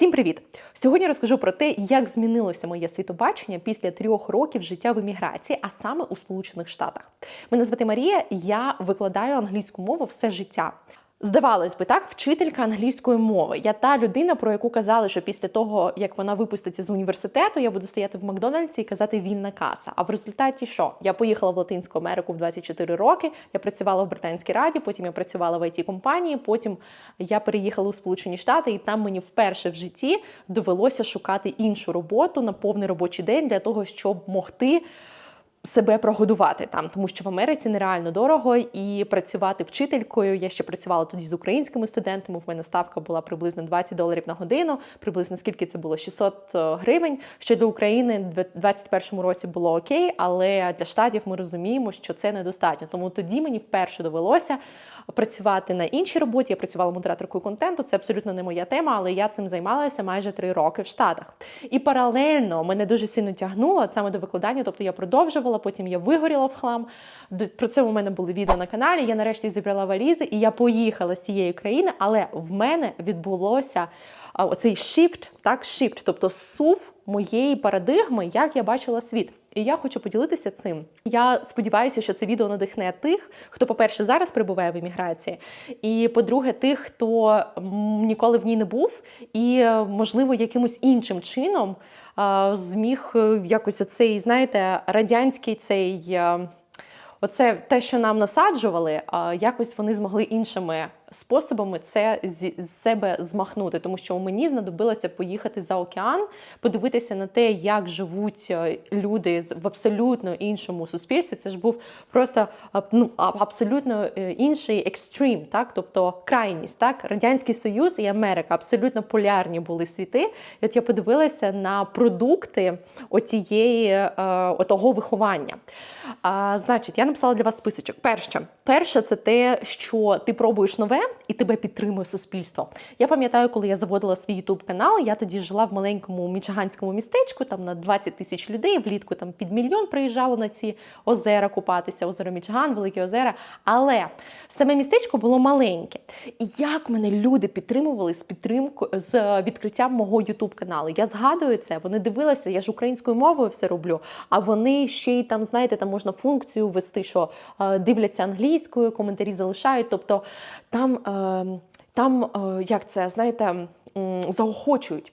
Всім привіт! Сьогодні розкажу про те, як змінилося моє світобачення після трьох років життя в еміграції, а саме у Сполучених Штатах. Мене звати Марія, я викладаю англійську мову все життя. Здавалось би, так, вчителька англійської мови. Я та людина, про яку казали, що після того, як вона випуститься з університету, я буду стояти в Макдональдсі і казати вінна каса. А в результаті що? Я поїхала в Латинську Америку в 24 роки. Я працювала в британській раді, потім я працювала в it компанії. Потім я переїхала у Сполучені Штати, і там мені вперше в житті довелося шукати іншу роботу на повний робочий день для того, щоб могти себе прогодувати там, тому що в Америці нереально дорого і працювати вчителькою. Я ще працювала тоді з українськими студентами. В мене ставка була приблизно 20 доларів на годину. Приблизно скільки це було 600 гривень. Що до України в 2021 році було окей, але для штатів ми розуміємо, що це недостатньо. Тому тоді мені вперше довелося працювати на іншій роботі. Я працювала модераторкою контенту. Це абсолютно не моя тема, але я цим займалася майже три роки в Штатах. І паралельно мене дуже сильно тягнуло саме до викладання, тобто я продовжувала, потім я вигоріла в хлам. Про це у мене були відео на каналі. Я нарешті зібрала валізи і я поїхала з цієї країни, але в мене відбулося оцей shift, так, shift, тобто сув моєї парадигми, як я бачила світ. І я хочу поділитися цим. Я сподіваюся, що це відео надихне тих, хто, по-перше, зараз перебуває в еміграції, і по-друге, тих, хто ніколи в ній не був, і, можливо, якимось іншим чином зміг е, якось оцей, знаєте, радянський цей. Е, оце те, що нам насаджували, якось вони змогли іншими способами це з себе змахнути, тому що мені знадобилося поїхати за океан, подивитися на те, як живуть е, люди в абсолютно іншому суспільстві. Це ж був просто ну, абсолютно е, інший екстрім, так, тобто крайність, так, радянський союз і Америка абсолютно полярні були світи. І от я подивилася на продукти отієї е, отого виховання. А, Значить, я написала для вас списочок. Перше, перше, це те, що ти пробуєш нове і тебе підтримує суспільство. Я пам'ятаю, коли я заводила свій ютуб канал, я тоді жила в маленькому мічиганському містечку, там на 20 тисяч людей. Влітку там під мільйон приїжджало на ці озера купатися, озеро Мічиган, Великі озера. Але саме містечко було маленьке. І як мене люди підтримували з підтримкою з відкриттям мого ютуб каналу. Я згадую це, вони дивилися, я ж українською мовою все роблю. А вони ще й там, знаєте, там можна функцію ввести, що е, дивляться англійською, коментарі залишають. Тобто там там, е, там е, як це, знаєте, заохочують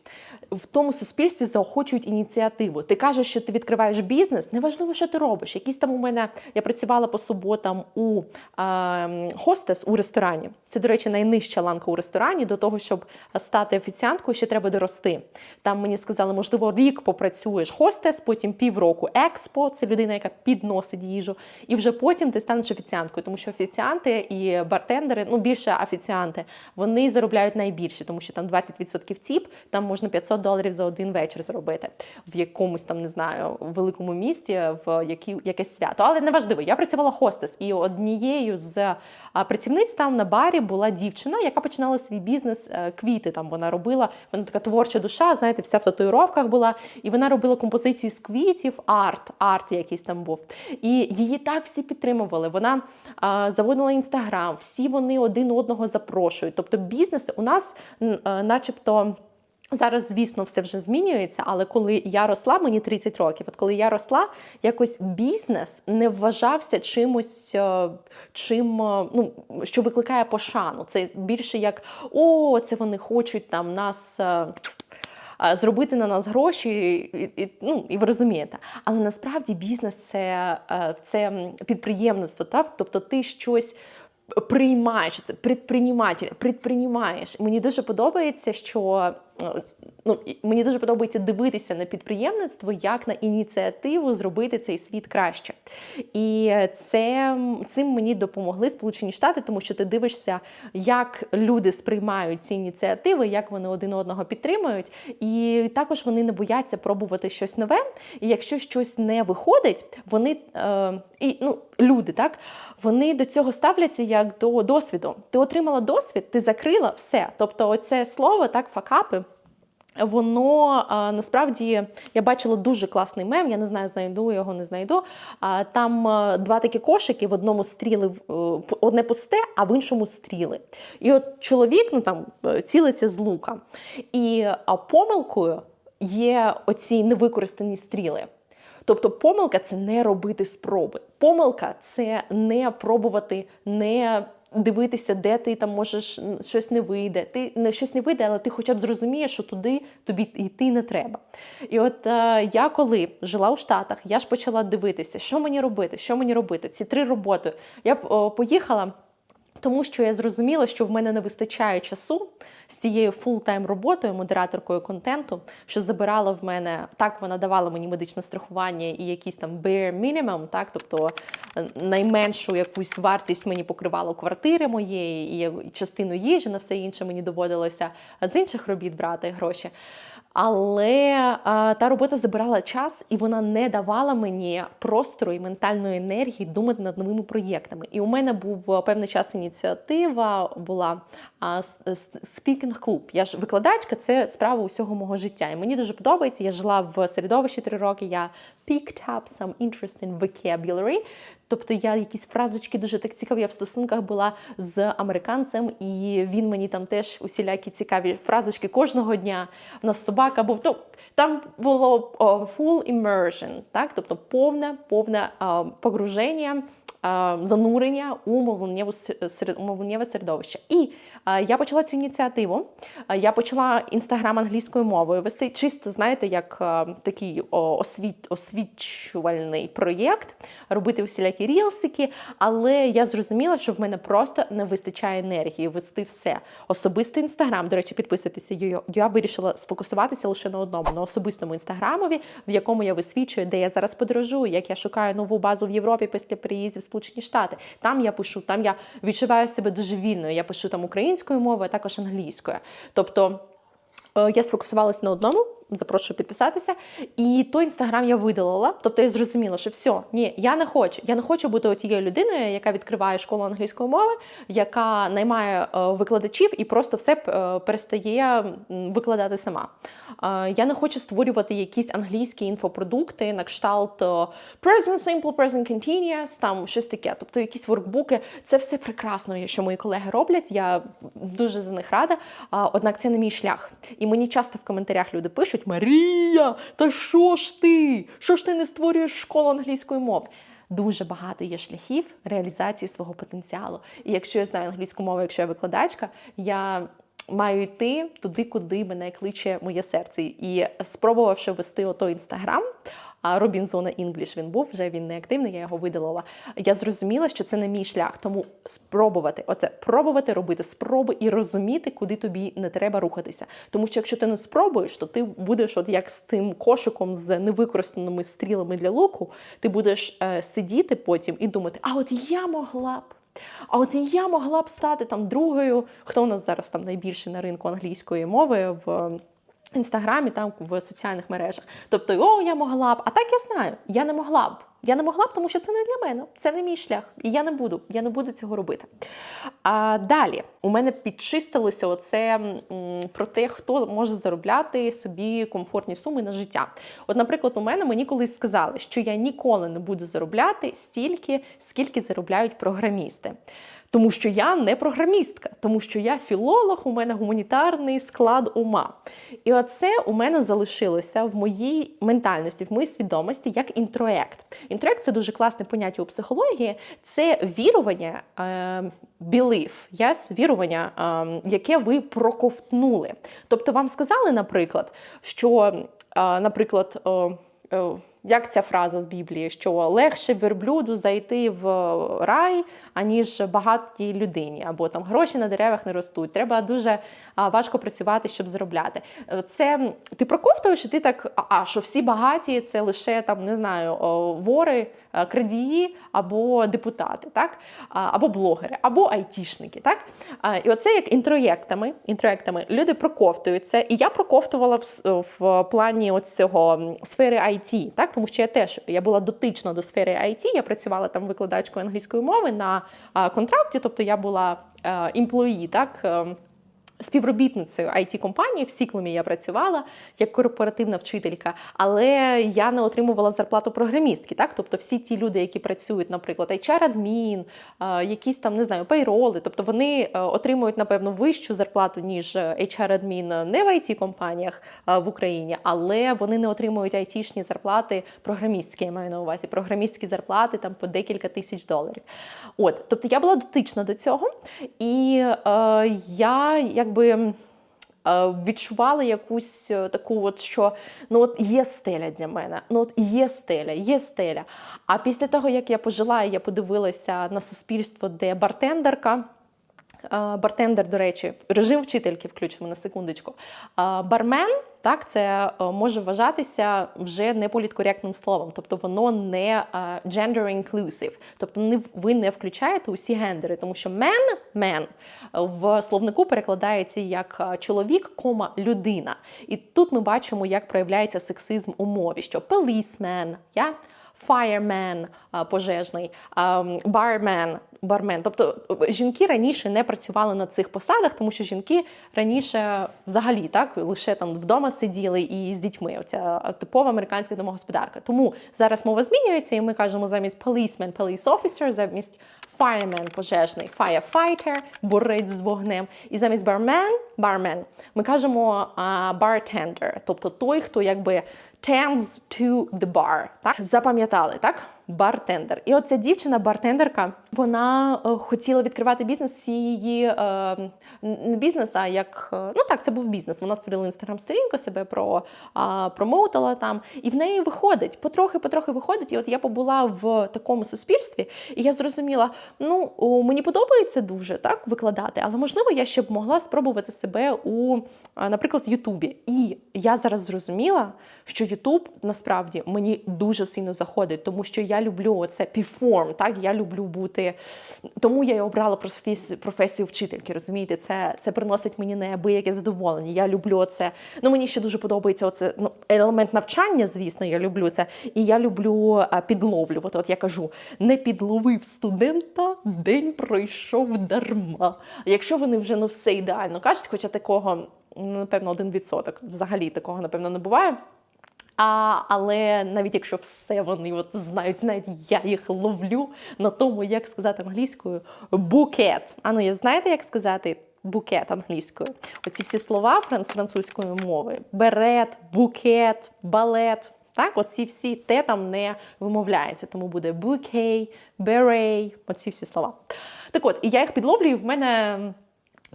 в тому суспільстві заохочують ініціативу. Ти кажеш, що ти відкриваєш бізнес, неважливо, що ти робиш. Якісь там у мене я працювала по суботам у е, хостес у ресторані. Це, до речі, найнижча ланка у ресторані. До того, щоб стати офіціанткою, ще треба дорости. Там мені сказали, можливо, рік попрацюєш хостес, потім півроку експо. Це людина, яка підносить їжу, і вже потім ти станеш офіціанткою, тому що офіціанти і бартендери, ну більше офіціанти, вони заробляють найбільше, тому що там 20% ціп, там можна 500 500 доларів за один вечір зробити в якомусь там, не знаю, великому місті, в які, якесь свято. Але неважливо, я працювала хостес, і однією з працівниць там на барі була дівчина, яка починала свій бізнес е, квіти. Там вона робила, вона така творча душа, знаєте, вся в татуїровках була, і вона робила композиції з квітів, арт, арт якийсь там був. І її так всі підтримували. Вона а, заводила інстаграм, всі вони один одного запрошують. Тобто бізнес у нас, е, начебто. Зараз, звісно, все вже змінюється, але коли я росла, мені 30 років. От коли я росла, якось бізнес не вважався чимось, е, чим е, ну що викликає пошану. Це більше як о, це вони хочуть там нас. Е, зробити на нас гроші, і, і, ну і ви розумієте. Але насправді бізнес це це підприємництво, так? тобто ти щось приймаєш це предприніматель, предпринімаєш. Мені дуже подобається, що ну, мені дуже подобається дивитися на підприємництво як на ініціативу зробити цей світ краще. І це цим мені допомогли Сполучені Штати, тому що ти дивишся, як люди сприймають ці ініціативи, як вони один одного підтримують. І також вони не бояться пробувати щось нове. І якщо щось не виходить, вони е, і ну, люди так. Вони до цього ставляться як до досвіду. Ти отримала досвід, ти закрила все. Тобто, оце слово так, факапи Воно насправді я бачила дуже класний мем. Я не знаю, знайду його, не знайду. Там два такі кошики: в одному стріли е, одне пусте, а в іншому стріли. І от чоловік ну там е, цілиться з лука. І помилкою є оці невикористані стріли. Тобто помилка це не робити спроби. Помилка це не пробувати, не дивитися, де ти там можеш щось не вийде. Ти не щось не вийде, але ти хоча б зрозумієш, що туди тобі йти не треба. І от е, я коли жила у Штатах, я ж почала дивитися, що мені робити, що мені робити. Ці три роботи. Я б о, поїхала. Тому що я зрозуміла, що в мене не вистачає часу з тією фултайм роботою, модераторкою контенту, що забирала в мене так, вона давала мені медичне страхування і якийсь там bare minimum, так, тобто е, найменшу якусь вартість мені покривало квартири моєї і частину їжі, на все інше мені доводилося з інших робіт брати гроші. Але а, та робота забирала час, і вона не давала мені простору і ментальної енергії думати над новими проєктами. І у мене був е, певний час ініціатива була а, с- с- спікінг клуб. Я ж викладачка, це справа усього мого життя. І мені дуже подобається. Я жила в середовищі три роки. Я picked up some interesting vocabulary. Тобто я якісь фразочки дуже так цікаві. Я в стосунках була з американцем, і він мені там теж усілякі цікаві фразочки кожного дня. У нас собака був. то там було о, full immersion, так? тобто повне, повне а, погруження. Занурення у мовленнєве середовище. І я почала цю ініціативу. Я почала інстаграм англійською мовою вести, чисто, знаєте, як такий освіт, освічувальний проєкт, робити всілякі рілсики. Але я зрозуміла, що в мене просто не вистачає енергії вести все. Особистий інстаграм, до речі, підписуйтеся. Я- вирішила сфокусуватися лише на одному, на особистому інстаграмові, в якому я висвічую, де я зараз подорожую, як я шукаю нову базу в Європі після переїздів в Сполучені Штати. Там я пишу, там я відчуваю себе дуже вільною. Я пишу там українською мовою, а також англійською. Тобто. Е, Я сфокусувалася на одному, запрошую підписатися. І той інстаграм я видалила. Тобто я зрозуміла, що все, ні, я не хочу. Я не хочу бути тією людиною, яка відкриває школу англійської мови, яка наймає е, викладачів і просто все е, перестає викладати сама. Е, Я не хочу створювати якісь англійські інфопродукти на кшталт Present Simple, Present Continuous, там щось таке. Тобто якісь воркбуки. Це все прекрасно, що мої колеги роблять. Я дуже за них рада. Однак це не мій шлях. І мені часто в коментарях люди пишуть: Марія, та що ж ти? Що ж ти не створюєш школу англійської мови? Дуже багато є шляхів реалізації свого потенціалу. І якщо я знаю англійську мову, якщо я викладачка, я маю йти туди, куди мене кличе моє серце. І спробувавши вести ото інстаграм. Робінзона Інгліш він був, вже він не активний, я його видалила. Я зрозуміла, що це не мій шлях, тому спробувати оце пробувати робити спроби і розуміти, куди тобі не треба рухатися. Тому що якщо ти не спробуєш, то ти будеш, от як з тим кошиком з невикористаними стрілами для луку, ти будеш е, сидіти потім і думати, а от я могла б. А от я могла б стати там другою, хто у нас зараз там найбільший на ринку англійської мови в інстаграмі, там в соціальних мережах. Тобто, о, я могла б. А так я знаю, я не могла б. Я не могла б, тому що це не для мене, це не мій шлях. І я не буду, я не буду цього робити. А далі у мене підчистилося оце про те, хто може заробляти собі комфортні суми на життя. От, наприклад, у мене мені колись сказали, що я ніколи не буду заробляти стільки, скільки заробляють програмісти. Тому що я не програмістка, тому що я філолог, у мене гуманітарний склад ума. І оце у мене залишилося в моїй ментальності, в моїй свідомості як інтроект. Інтроект це дуже класне поняття у психології. Це вірування, е, belief, yes, вірування, е, яке ви проковтнули. Тобто вам сказали, наприклад, що, е, наприклад, е, як ця фраза з Біблії, що легше верблюду зайти в рай, аніж багатій людині, або там гроші на деревах не ростуть. Треба дуже а, важко працювати, щоб заробляти. Е, Це ти проковтуєш, і ти так, а, що всі багаті, це лише там не знаю, вори, е, крадії або депутати, так? Або блогери, або айтішники. Так? І оце як інтроєктами, інтроєктами люди проковтуються. І я проковтувала в, в плані от цього сфери IT, так? Тому що я теж я була дотична до сфери IT, я працювала там викладачкою англійської мови на контракті, тобто я була емплої, так. Співробітницею it компанії в Сіклумі я працювала як корпоративна вчителька, але я не отримувала зарплату програмістки. Так, тобто всі ті люди, які працюють, наприклад, HR-адмін, е, якісь там не знаю, пейроли, тобто вони е, отримують напевно вищу зарплату ніж HR-адмін не в it компаніях е, в Україні, але вони не отримують айтішні зарплати програмістські. Я маю на увазі програмістські зарплати там по декілька тисяч доларів. От, тобто я була дотична до цього, і е, я якби. Відчували якусь е, таку, от що ну от є стеля для мене. Ну от є стеля, є стеля. А після того, як я пожила, я подивилася на суспільство, де бартендерка. Е, Бартендер, до речі, режим вчительки включимо на секундочку. Е, Бармен, так, це е, може вважатися вже не політкоректним словом, тобто воно не е, gender inclusive, тобто ви не включаєте усі гендери, тому що man, man в словнику перекладається як е, чоловік, кома людина. І тут ми бачимо, як проявляється сексизм у мові, що policeman, yeah? fireman пожежний, а, barman, бармен. Тобто е, жінки раніше не працювали на цих посадах, тому що жінки раніше взагалі так лише там вдома сиділи і з дітьми. Оця типова американська домогосподарка. Тому зараз мова змінюється, і ми кажемо замість policeman, police officer, замість fireman, пожежний, firefighter, борець з вогнем. І замість barman, barman, ми кажемо bartender, тобто той, хто якби tends to the bar. Так? Запам'ятали, так? Бартендер. І оця дівчина, бартендерка, вона е, хотіла відкривати бізнес її е, не бізнес, а як е, ну так, це був бізнес. Вона створила інстаграм-сторінку, себе про промоутила там, і в неї виходить, потрохи, потрохи виходить. І от я побула в такому суспільстві, і я зрозуміла, ну мені подобається дуже так викладати, але можливо я ще б могла спробувати себе у, наприклад, Ютубі. І я зараз зрозуміла, що Ютуб насправді мені дуже сильно заходить, тому що я люблю це перформ, так я люблю бути. Тому я і обрала професію, вчительки. Розумієте, це, це приносить мені неабияке задоволення. Я люблю це. Ну мені ще дуже подобається оце ну, елемент навчання, звісно, я люблю це. І я люблю а, підловлю. От, я кажу, не підловив студента, день пройшов дарма. Якщо вони вже ну все ідеально кажуть, хоча такого, напевно, один відсоток взагалі такого, напевно, не буває. А, але навіть якщо все вони от знають, знають, я їх ловлю на тому, як сказати англійською букет. А ну, знаєте, як сказати букет англійською? Оці всі слова франц французької мови: берет, букет, балет. Так, оці всі те там не вимовляється, тому буде bouquet, beret, оці всі слова. Так от, і я їх підловлюю, і в мене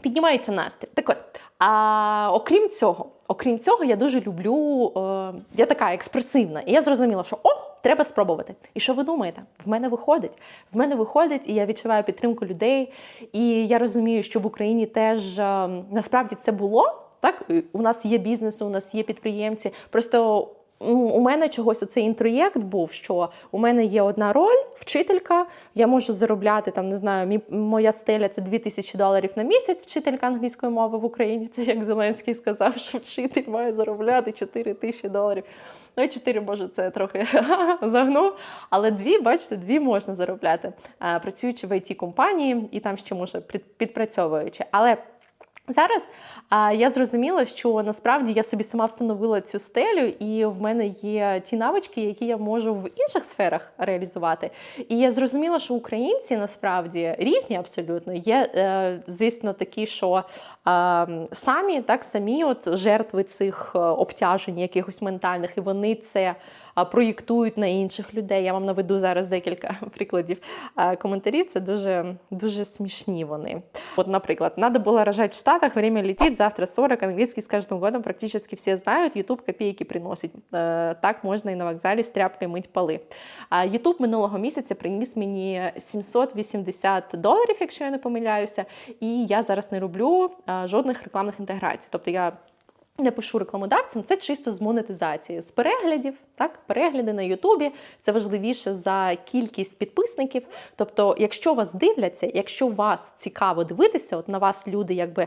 піднімається настрій. Так от, а окрім цього, окрім цього, я дуже люблю, е, я така експресивна. І я зрозуміла, що о, треба спробувати. І що ви думаєте? В мене виходить. В мене виходить, і я відчуваю підтримку людей. І я розумію, що в Україні теж е, насправді це було. Так, у нас є бізнеси, у нас є підприємці. Просто у мене чогось оцей інтроєкт був, що у мене є одна роль, вчителька. Я можу заробляти там, не знаю, мій, моя стеля це 2000 доларів на місяць, вчителька англійської мови в Україні. Це як Зеленський сказав, що вчитель має заробляти 4 тисячі доларів. Ну і 4, може, це трохи загнув. Але дві, бачите, дві можна заробляти, працюючи в it компанії і там ще може під- підпрацьовуючи. Але Зараз а, я зрозуміла, що насправді я собі сама встановила цю стелю, і в мене є ті навички, які я можу в інших сферах реалізувати. І я зрозуміла, що українці насправді різні абсолютно. Є, е, звісно, такі, що е, самі так самі от жертви цих е, обтяжень, якихось ментальних, і вони це проєктують на інших людей. Я вам наведу зараз декілька прикладів коментарів. Це дуже, дуже смішні вони. Вот, наприклад, надо было рожать в Штатах, время летит, завтра 40, английский с каждым годом практически все знают, YouTube копейки приносить. Е, Так можна і на вокзалі з тряпкою мить поли. YouTube минулого місяця приніс мені 780 доларів, якщо я не помиляюся, і я зараз не роблю жодних рекламних інтеграцій. Тобто я не пишу рекламодавцям, це чисто з монетизації, з переглядів. Так, перегляди на Ютубі це важливіше за кількість підписників. Тобто, якщо вас дивляться, якщо вас цікаво дивитися, от на вас люди якби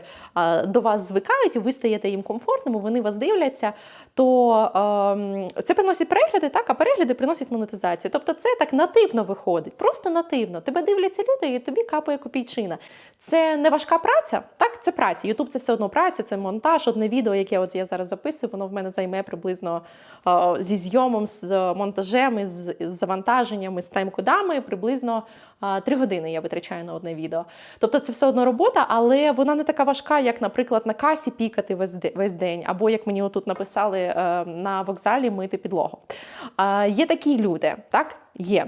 до вас звикають, ви стаєте їм комфортним, вони вас дивляться, то ем, це приносить перегляди, так, а перегляди приносять монетизацію. Тобто, це так нативно виходить, просто нативно. Тебе дивляться люди, і тобі капає копійчина. Це не важка праця, так, це праця. Ютуб це все одно праця, це монтаж. Одне відео, яке от я зараз записую, воно в мене займе приблизно е, зі зйомом, з монтажем, із з завантаженням, з тайм-кодами, приблизно е, три години я витрачаю на одне відео. Тобто це все одно робота, але вона не така важка, як, наприклад, на касі пікати весь, день, або як мені отут написали е, на вокзалі мити підлогу. Е, Є такі люди, так? Є.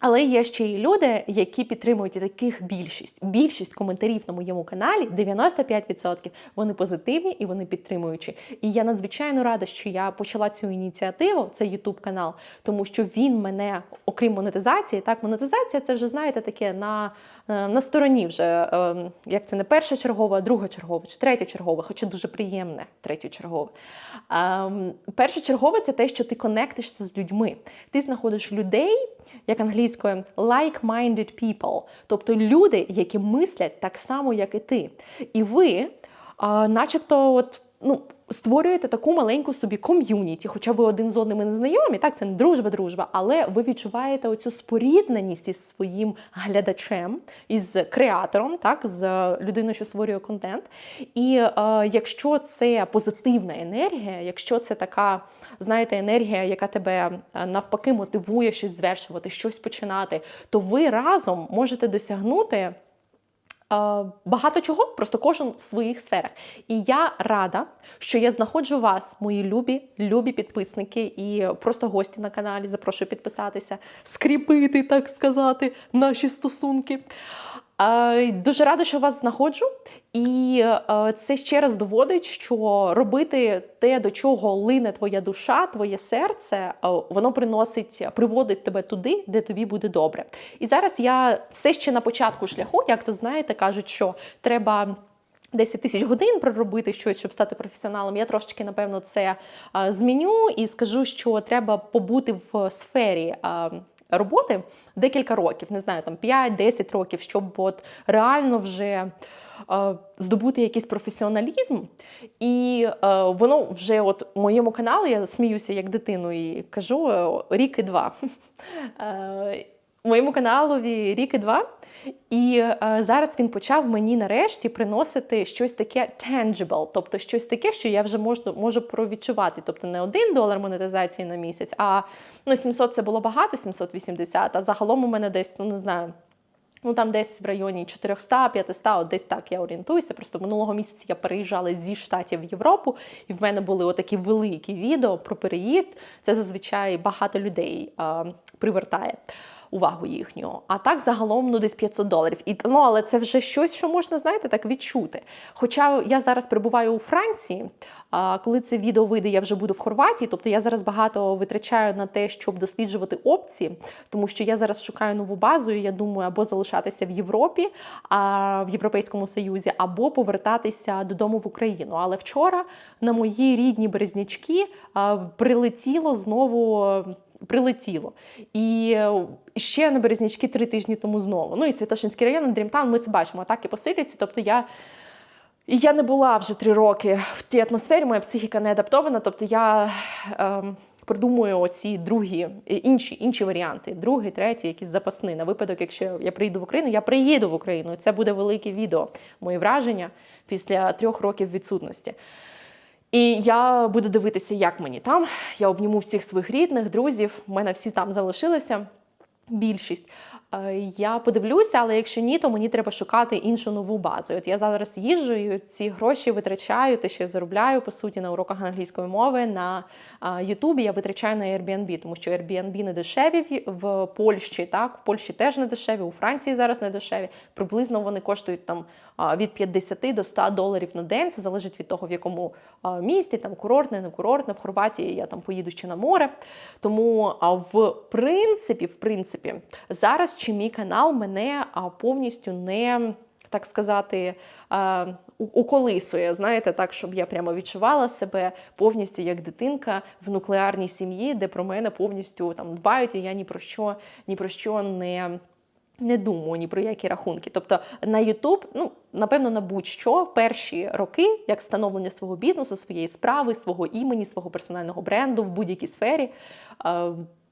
Але є ще й люди, які підтримують таких більшість. Більшість коментарів на моєму каналі 95% вони позитивні і вони підтримуючі. І я надзвичайно рада, що я почала цю ініціативу, це YouTube канал, тому що він мене, окрім монетизації, так монетизація це вже знаєте таке на, е, на стороні вже ем, як це не перша чергова, а друга чергова чи третя чергова, хоча дуже приємне третє чергове. Ем, першочергове це те, що ти конектишся з людьми. Ти знаходиш людей, як англійською, like-minded people, тобто люди, які мислять так само, як і ти. І ви, начебто, от, ну, створюєте таку маленьку собі ком'юніті, хоча ви один з одним і не знайомі, так, це не дружба-дружба, але ви відчуваєте оцю спорідненість із своїм глядачем, із креатором, так, з людиною, що створює контент. І е, якщо це позитивна енергія, якщо це така, знаєте, енергія, яка тебе е, навпаки мотивує щось звершувати, щось починати, то ви разом можете досягнути. Багато чого, просто кожен в своїх сферах. І я рада, що я знаходжу вас, мої любі, любі підписники і просто гості на каналі. Запрошую підписатися, скріпити, так сказати, наші стосунки. Дуже рада, що вас знаходжу, і е, це ще раз доводить, що робити те, до чого лине твоя душа, твоє серце, е, воно приносить, приводить тебе туди, де тобі буде добре. І зараз я все ще на початку шляху, як то знаєте, кажуть, що треба. 10 тисяч годин проробити щось, щоб стати професіоналом. Я трошечки, напевно, це е, зміню і скажу, що треба побути в сфері роботи декілька років, не знаю, там 5-10 років, щоб от реально вже е, здобути якийсь професіоналізм. І е, воно вже от моєму каналу я сміюся як дитину і кажу е, рік і два. Моєму каналові рік і два. І е, зараз він почав мені нарешті приносити щось таке tangible, тобто щось таке, що я вже можу, можу провідчувати. Тобто не один долар монетизації на місяць, а ну, 700 це було багато, 780, а загалом у мене десь, ну не знаю. Ну там десь в районі 400-500, от десь так я орієнтуюся. Просто минулого місяця я переїжджала зі штатів в Європу, і в мене були отакі великі відео про переїзд. Це зазвичай багато людей а, привертає увагу їхню. А так загалом ну десь 500 доларів. І ну, але це вже щось, що можна, знаєте, так відчути. Хоча я зараз перебуваю у Франції. А коли це відео вийде, я вже буду в Хорватії. Тобто я зараз багато витрачаю на те, щоб досліджувати опції, тому що я зараз шукаю нову базу. і Я думаю, або залишатися в Європі, а в Європейському Союзі, або повертатися додому в Україну. Але вчора на мої рідні березнячки прилетіло знову. Прилетіло. І е, ще на Березнячки три тижні тому знову. Ну і Святошинський район, Дрімтаун, ми це бачимо, атаки посилюються. Тобто я. Я не була вже три роки в тій атмосфері, моя психіка не адаптована. Тобто я ем, придумую оці другі, інші, інші варіанти, другий, третій, якісь запасні. На випадок, якщо я приїду в Україну, я приїду в Україну. Це буде велике відео, мої враження після трьох років відсутності. І я буду дивитися, як мені там. Я обніму всіх своїх рідних, друзів. У мене всі там залишилися. Більшість. Е, Я подивлюся, але якщо ні, то мені треба шукати іншу нову базу. От я зараз їжджу і ці гроші витрачаю, те, що я заробляю по суті на уроках англійської мови на Ютубі. Я витрачаю на Airbnb, тому що Airbnb не дешеві в- Польщі. Так, в Польщі теж не дешеві, у Франції зараз не дешеві. Приблизно вони коштують там від 50 до 100 доларів на день. Це залежить від того, в якому місті, там курортне, не курортне. В Хорватії я там поїду ще на море. Тому в принципі, в принципі, зараз чи мій канал мене повністю не так сказати. уколисує, знаєте, так, щоб я прямо відчувала себе повністю як дитинка в нуклеарній сім'ї, де про мене повністю там дбають, і я ні про що, ні про що не. Не думаю ні про які рахунки. Тобто на YouTube, ну напевно, на будь-що перші роки, як становлення свого бізнесу, своєї справи, свого імені, свого персонального бренду в будь-якій сфері.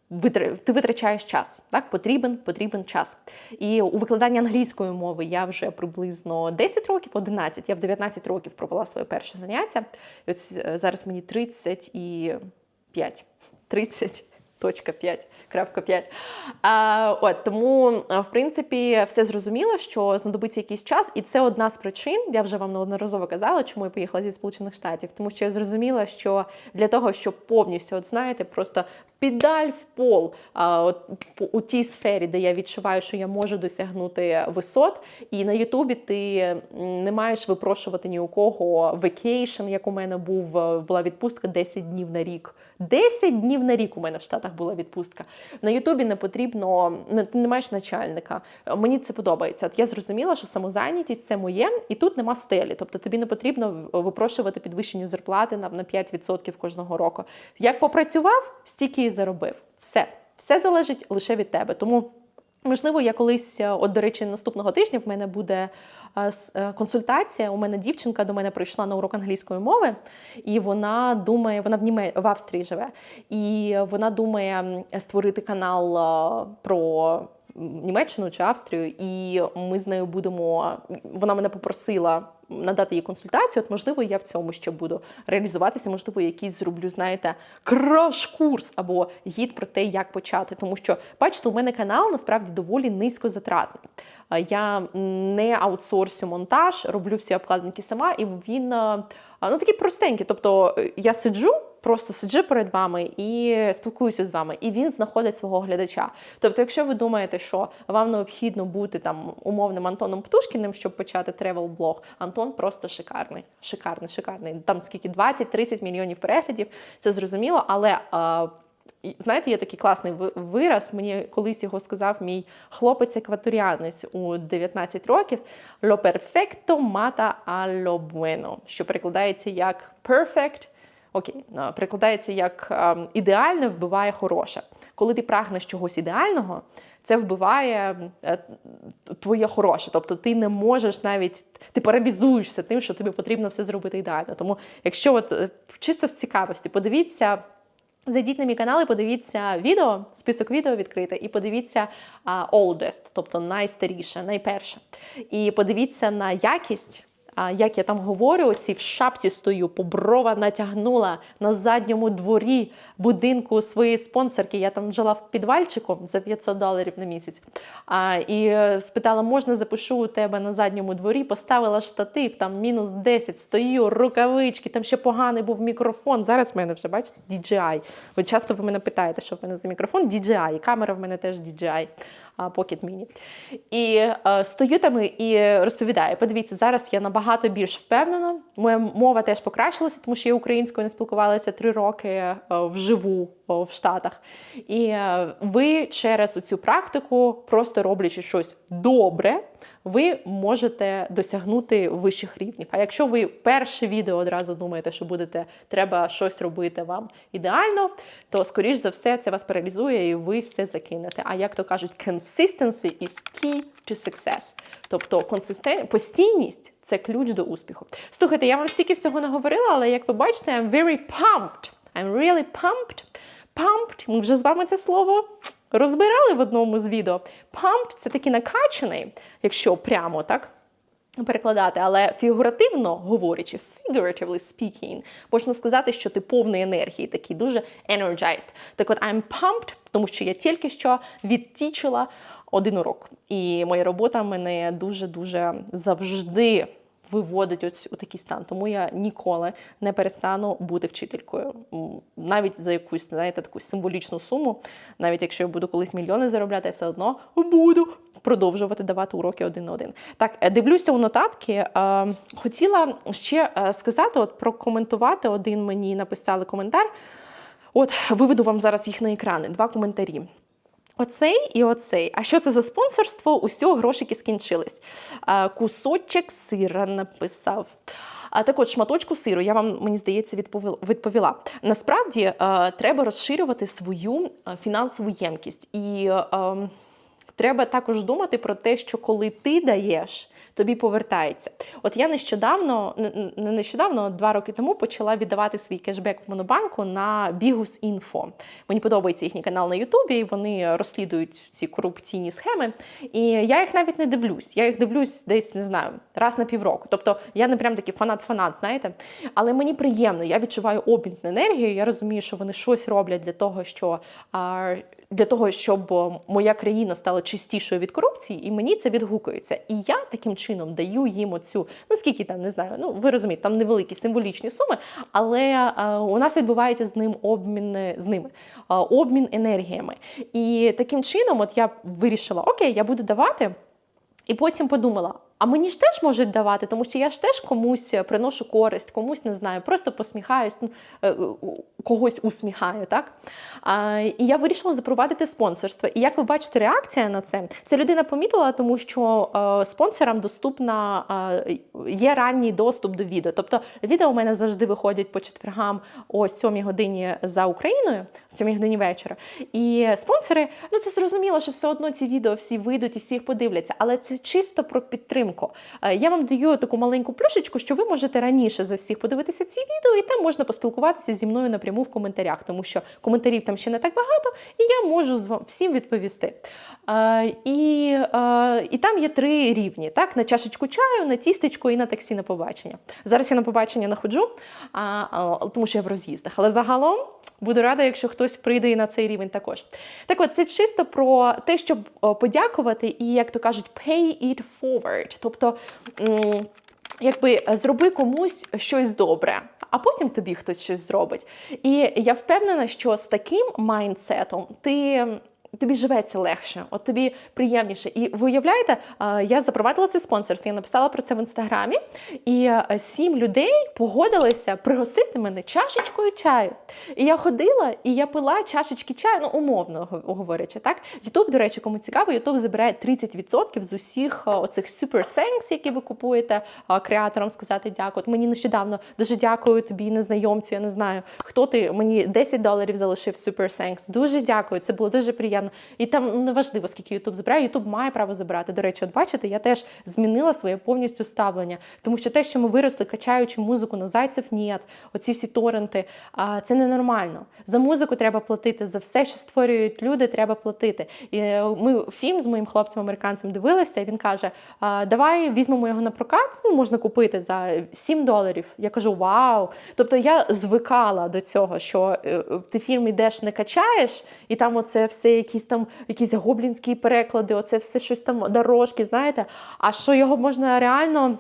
Ти витрачаєш час, так потрібен, потрібен час. І у викладанні англійської мови я вже приблизно 10 років, 11, Я в 19 років провела своє перше заняття. І от е, зараз мені 35. 30. Точка 5, крапка 5. А, от, тому, в принципі, все зрозуміло, що знадобиться якийсь час, і це одна з причин, я вже вам неодноразово казала, чому я поїхала зі Сполучених Штатів. Тому що я зрозуміла, що для того, щоб повністю, от знаєте, просто підаль в пол а, от, у тій сфері, де я відчуваю, що я можу досягнути висот, і на Ютубі ти не маєш випрошувати ні у кого vacation, як у мене був, е, була відпустка 10 днів на рік. 10 днів на рік у мене в Штатах була відпустка. На Ютубі не потрібно, ти не маєш начальника. Е, Мені це подобається. От я зрозуміла, що самозайнятість це моє, і тут нема стелі. Тобто тобі не потрібно випрошувати підвищені зарплати на 5% кожного року. Як попрацював, стільки і заробив. Все. Все залежить лише від тебе. Тому. Можливо, я колись, е, от до речі, наступного тижня в мене буде е, е, консультація. У мене дівчинка до мене прийшла на урок англійської мови, і вона думає, вона в Німе в Австрії живе, і вона думає створити канал про Німеччину чи Австрію, і ми з нею будемо. Вона мене попросила надати їй консультацію. От можливо, я в цьому ще буду реалізуватися. Можливо, якийсь зроблю, знаєте, краш-курс або гід про те, як почати. Тому що, бачите, у мене канал насправді доволі низькозатратний. Я не аутсорсю монтаж, роблю всі обкладинки сама, і він ну такі простенькі. Тобто е, я сиджу. Просто сиджу перед вами і спілкуюся з вами, і він знаходить свого глядача. Тобто, якщо ви думаєте, що вам необхідно бути там умовним Антоном Птушкіним, щоб почати тревел-блог, Антон просто шикарний, шикарний, шикарний. Там скільки 20-30 мільйонів переглядів, це зрозуміло, але. Знаєте, є такий класний вираз. Мені колись його сказав мій хлопець-екваторіанець у 19 років: Lo perfecto mata a lo bueno, що перекладається як perfect, окей, перекладається як ем, ідеальне вбиває хороше. Коли ти прагнеш чогось ідеального, це вбиває е, твоє хороше. Тобто ти не можеш навіть ти паралізуєшся тим, що тобі потрібно все зробити ідеально. Тому, якщо от е, чисто з цікавості, подивіться. Зайдіть на мій канал і подивіться відео, список відео відкрите, і подивіться oldest, тобто найстаріше, найперше. І подивіться на якість. Як я там говорю, ці в шапці стою, поброва натягнула на задньому дворі будинку своєї спонсорки. Я там жила в підвальчику за 500 доларів на місяць. І е, спитала, можна запишу у тебе на задньому дворі? Поставила штатив, там мінус 10, стою, рукавички, там ще поганий був мікрофон. Зараз в мене вже бачите DJI. Ви часто ви мене питаєте, що в мене за мікрофон DJI, і камера в мене теж DJI. Pocket Mini. І е, стою там і розповідаю. Подивіться, зараз я набагато більш впевнена. Моя мова теж покращилася, тому що я українською не спілкувалася три роки е, вживу в Штатах. І е, ви через цю практику, просто роблячи щось добре, ви можете досягнути вищих рівнів. А якщо ви перше відео одразу думаєте, що будете треба щось робити вам ідеально, то скоріш за все це вас паралізує і ви все закинете. А як то кажуть, consistency is key to success. Тобто консистен... постійність це ключ до успіху. Слухайте, я вам стільки всього наговорила, але як ви бачите, I'm very pumped. I'm really pumped. Pumped, ми вже з вами це слово розбирали в одному з відео. Pumped – це такий накачаний, якщо прямо так перекладати, але фігуративно говорячи, figuratively speaking, можна сказати, що ти повний енергії, такий дуже energized. Так от I'm pumped, тому що я тільки що відтічила один урок. І моя робота мене дуже-дуже завжди виводить ось у такий стан. Тому я ніколи не перестану бути вчителькою. Навіть за якусь, знаєте, таку символічну суму, навіть якщо я буду колись мільйони заробляти, я все одно буду продовжувати давати уроки один на один. Так, е, дивлюся у нотатки. Хотіла ще е, сказати, от прокоментувати один мені написали коментар. От виведу вам зараз їх на екрани. Два коментарі. Оцей і оцей. А що це за спонсорство? Усього грошики скінчились. Кусочок сира написав. А так от шматочку сиру, я вам, мені здається, відповіла. Насправді е, треба розширювати свою е, фінансову ємкість. І ем, треба також думати про те, що коли ти даєш, тобі повертається. От я нещодавно, не- не нещодавно, два роки тому почала віддавати свій кешбек в монобанку на Bigus Info. Мені подобається їхній канал на Ютубі, вони розслідують ці корупційні схеми. І я їх навіть не дивлюсь. Я їх дивлюсь десь не знаю, раз на півроку. Тобто я не прям такий фанат-фанат, знаєте. Але мені приємно, я відчуваю обмін енергією. Я розумію, що вони щось роблять для того, що для того, щоб моя країна стала чистішою від корупції, і мені це відгукується. І я таким чином даю їм оцю, ну скільки там не знаю, ну ви розумієте, там невеликі символічні суми, але е, у нас відбувається з ним обмін е, з ними, е, обмін енергіями. І таким чином, от я вирішила, окей, я буду давати. І потім подумала: а мені ж теж можуть давати, тому що я ж теж комусь приношу користь, комусь не знаю, просто посміхаюсь, ну, е, когось усміхаю, так? А, і я вирішила запровадити спонсорство. І як ви бачите, реакція на це, ця людина помітила, тому що е, спонсорам доступна е, є ранній доступ до відео. Тобто відео у мене завжди виходять по четвергам о 7 годині за Україною, о 7 годині вечора. І спонсори, ну це зрозуміло, що все одно ці відео всі вийдуть і всі їх подивляться, але це чисто про підтримку. Е, Я вам даю таку маленьку плюшечку, що ви можете раніше за всіх подивитися ці відео, і там можна поспілкуватися зі мною напряму в коментарях, тому що коментарів там ще не так багато, і я можу всім відповісти. Е, І, е, і там є три рівні: так? на чашечку чаю, на тістечко і на таксі на побачення. Зараз я на побачення не ходжу, а, а, тому що я в роз'їздах. Але загалом буду рада, якщо хтось прийде і на цей рівень також. Так от, це чисто про те, щоб подякувати і, як то кажуть, pay it forward. Тобто. Якби зроби комусь щось добре, а потім тобі хтось щось зробить. І я впевнена, що з таким майндсетом ти. Тобі живеться легше, от тобі приємніше. І ви уявляєте, е, я запровадила це спонсорство, я написала про це в інстаграмі, і е, сім людей погодилися пригостити мене чашечкою чаю. І я ходила і я пила чашечки чаю, ну умовно говорячи, так. Ютуб, до речі, кому цікаво, Ютуб забирає 30% з усіх е, оцих super thanks, які ви купуєте креаторам сказати дякую. От мені нещодавно дуже дякую тобі, незнайомцю. Я не знаю, хто ти мені 10 доларів залишив super thanks. Дуже дякую. Це було дуже приємно. І там неважливо, скільки Ютуб забирає. Ютуб має право забирати. До речі, от бачите, я теж змінила своє повністю ставлення, тому що те, що ми виросли, качаючи музику на зайцев, ні, оці всі торренти, це ненормально. За музику треба платити, за все, що створюють люди, треба платити. І е, ми фільм з моїм хлопцем американцем дивилися. і Він каже: Давай візьмемо його на прокат. Ну, можна купити за 7 доларів. Я кажу, вау! Тобто я звикала до цього, що е, ти фільм йдеш, не качаєш, і там оце все якісь там якісь гоблінські переклади, оце все щось там дорожки, знаєте. А що його можна реально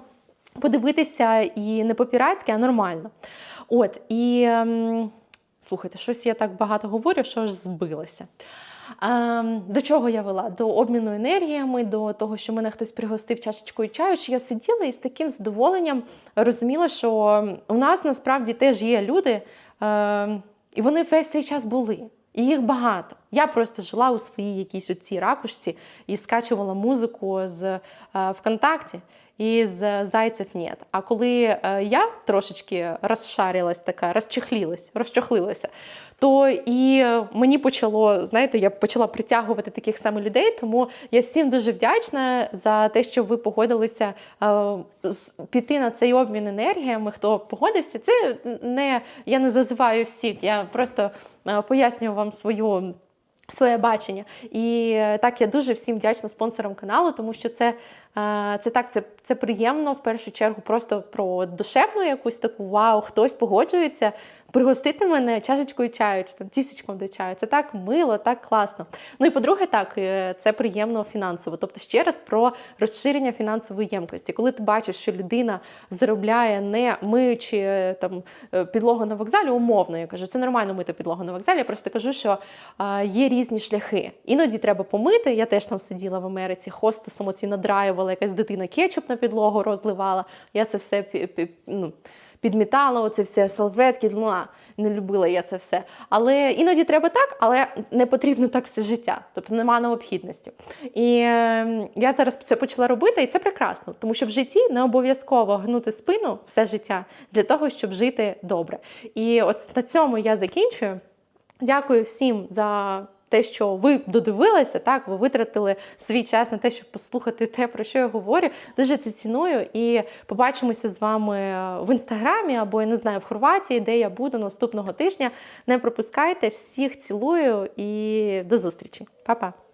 подивитися і не по-піратськи, а нормально. От і ем, слухайте, щось я так багато говорю, що аж збилася. Ем, до чого я вела? До обміну енергіями, до того, що мене хтось пригостив чашечкою чаю, що я сиділа і з таким задоволенням розуміла, що у нас насправді теж є люди, ем, і вони весь цей час були. І їх багато. Я просто жила у своїй якійсь оцій ракушці і скачувала музику з е, ВКонтакті і з зайцев нет. А коли е, я трошечки розшарилась, така розчехлілась, розчохлилася, то і мені почало, знаєте, я почала притягувати таких саме людей. Тому я всім дуже вдячна за те, що ви погодилися е, піти на цей обмін енергіями. Хто погодився, це не я не зазиваю всіх. Я просто е, пояснюю вам свою. Своє бачення. І е, так, я дуже всім вдячна спонсорам каналу, тому що це, е, це так, це, це приємно в першу чергу, просто про душевну якусь таку вау, хтось погоджується пригостити мене чашечкою чаю чи там тістечком до чаю. Це так мило, так класно. Ну і по-друге, так, е, це приємно фінансово. Тобто, ще раз про розширення фінансової ємкості. Коли ти бачиш, що людина заробляє не миючи е, там е, підлогу на вокзалі, умовно, я кажу, це нормально мити підлогу на вокзалі. Я просто кажу, що є різні шляхи. Іноді треба помити. Я теж там сиділа в Америці, хостесом оці надраювала, якась дитина кетчуп на підлогу розливала. Я це все ну, підмітала оце все салфетки, думала, не любила я це все. Але іноді треба так, але не потрібно так все життя, тобто немає необхідності. І е, я зараз це почала робити, і це прекрасно, тому що в житті не обов'язково гнути спину все життя для того, щоб жити добре. І от на цьому я закінчую. Дякую всім за те, що ви додивилися, так ви витратили свій час на те, щоб послухати те, про що я говорю. Дуже це ціную. І побачимося з вами в інстаграмі або я не знаю в Хорватії, де я буду наступного тижня. Не пропускайте всіх цілую і до зустрічі. Па-па!